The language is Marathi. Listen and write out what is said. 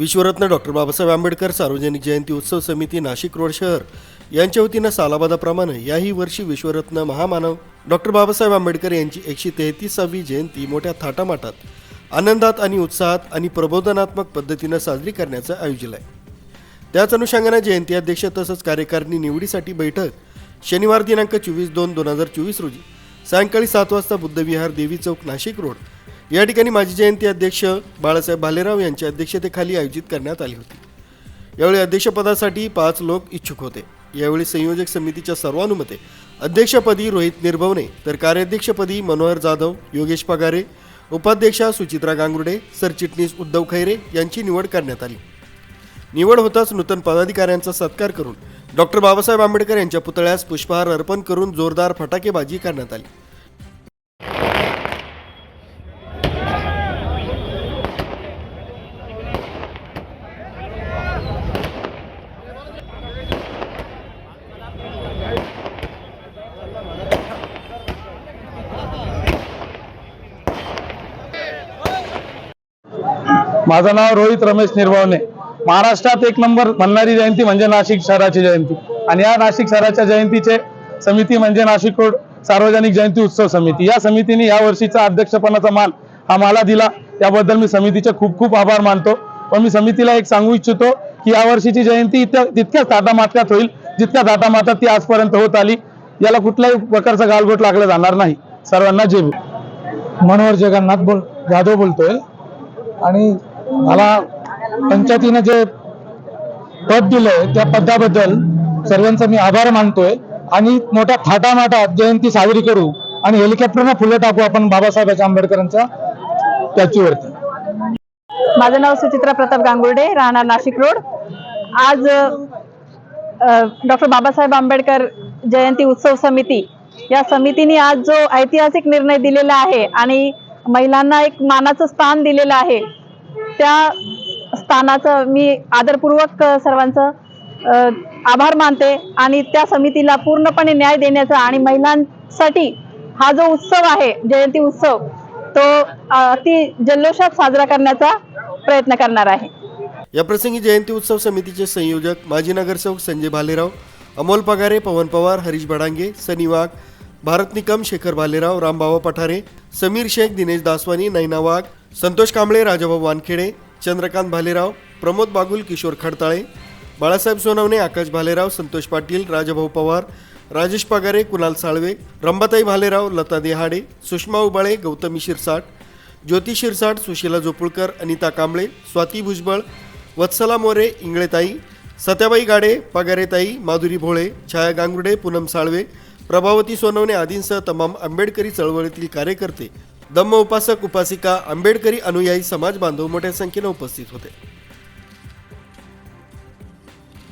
विश्वरत्न डॉक्टर बाबासाहेब आंबेडकर सार्वजनिक जयंती उत्सव समिती नाशिक रोड शहर यांच्या वतीनं सालाबादाप्रमाणे याही वर्षी विश्वरत्न महामानव डॉक्टर बाबासाहेब आंबेडकर यांची एकशे तेहतीसावी जयंती मोठ्या थाटामाटात आनंदात आणि उत्साहात आणि प्रबोधनात्मक पद्धतीनं साजरी करण्याचं आयोजन आहे. त्याच अनुषंगानं जयंती अध्यक्ष तसंच कार्यकारिणी निवडीसाठी बैठक शनिवार दिनांक चोवीस दोन दोन हजार चोवीस रोजी सायंकाळी सात वाजता बुद्धविहार देवी चौक नाशिक रोड या ठिकाणी माजी जयंती अध्यक्ष बाळासाहेब भालेराव यांच्या अध्यक्षतेखाली आयोजित करण्यात आली होती. यावेळी अध्यक्षपदासाठी पाच लोक इच्छुक होते. यावेळी संयोजक समितीच्या सर्वानुमते अध्यक्षपदी रोहित निर्भवने तर कार्याध्यक्षपदी मनोहर जाधव योगेश पगारे उपाध्यक्षा सुचित्रा गांगुर्डे सरचिटणीस उद्धव खैरे यांची निवड करण्यात आली. निवड होताच नूतन पदाधिकाऱ्यांचा सत्कार करून डॉक्टर बाबासाहेब आंबेडकर यांच्या पुतळ्यास पुष्पहार अर्पण करून जोरदार फटाकेबाजी करण्यात आली. माझं नाव रोहित रमेश निर्भावने महाराष्ट्रात एक नंबर म्हणणारी जयंती म्हणजे नाशिक शहराची जयंती. आणि या नाशिक शहराच्या जयंतीचे समिती म्हणजे नाशिक रोड सार्वजनिक जयंती उत्सव समिती. या समितीने या वर्षीचा अध्यक्षपणाचा मान हा मला दिला. याबद्दल मी समितीचे खूप खूप आभार मानतो. व मी समितीला एक सांगू इच्छितो की या वर्षीची जयंती तितक्याच तितक्याच मात्यात होईल. जितक्या थाटामाटात ती आजपर्यंत होत आली याला कुठल्याही प्रकारचा गालबोट लागला जाणार नाही. सर्वांना जेव मनोहर जगन्नाथ बोल जाधव बोलतोय. आणि मला पंचायतीनं जे पद दिलंय त्या पदाबद्दल सर्वांचा मी आभार मानतोय. आणि मोठ्या थाटामाटात जयंती साजरी करू आणि हेलिकॉप्टरनं फुलं टाकू आपण बाबासाहेब आंबेडकरांच्या स्टॅच्यूवरती माझं नाव सुचित्रा प्रताप गांगुर्डे राहणार नाशिक रोड. आज डॉक्टर बाबासाहेब आंबेडकर जयंती उत्सव समिती. या समितीने आज जो ऐतिहासिक निर्णय दिलेला आहे आणि महिलांना एक मानाचं स्थान दिलेलं आहे त्या स्थानाचं मी आदरपूर्वक सर्वांचं आभार मानते आणि त्या समितीला पूर्णपणे न्याय देण्याचा आणि महिलांसाठी हा जो उत्सव आहे जयंती उत्सव तो अति जल्लोषात साजरा करण्याचा प्रयत्न करणार आहे. या प्रसंगी जयंती उत्सव समितीचे संयोजक माजी नगरसेवक संजय भालेराव अमोल पगारे पवन पवार हरीश भडांगे सनी वाघ भारत निकम शेखर भालेराव रामबाबा पठारे समीर शेख दिनेश दासवानी नैना वाघ संतोष कांबळे राजाभाऊ वानखेडे चंद्रकांत भालेराव प्रमोद बागुल किशोर खडताळे बाळासाहेब सोनवणे आकाश भालेराव संतोष पाटील राजाभाऊ पवार राजेश पगारे कुणाल साळवे रंबाताई भालेराव लता देहाडे सुषमा उबाळे गौतमी शिरसाट ज्योती शिरसाट सुशीला जोपुळकर अनिता कांबळे स्वाती भुजबळ वत्सला मोरे इंगळेताई सत्याबाई गाडे पगारेताई माधुरी भोळे छाया गांगुर्डे पूनम साळवे प्रभावती सोनवणे आदींसह तमाम आंबेडकरी चळवळीतील कार्यकर्ते दम्म उपासक उपासिका आंबेडकरी अनुयायी समाज बांधव मोठ्या संख्येनं उपस्थित होते.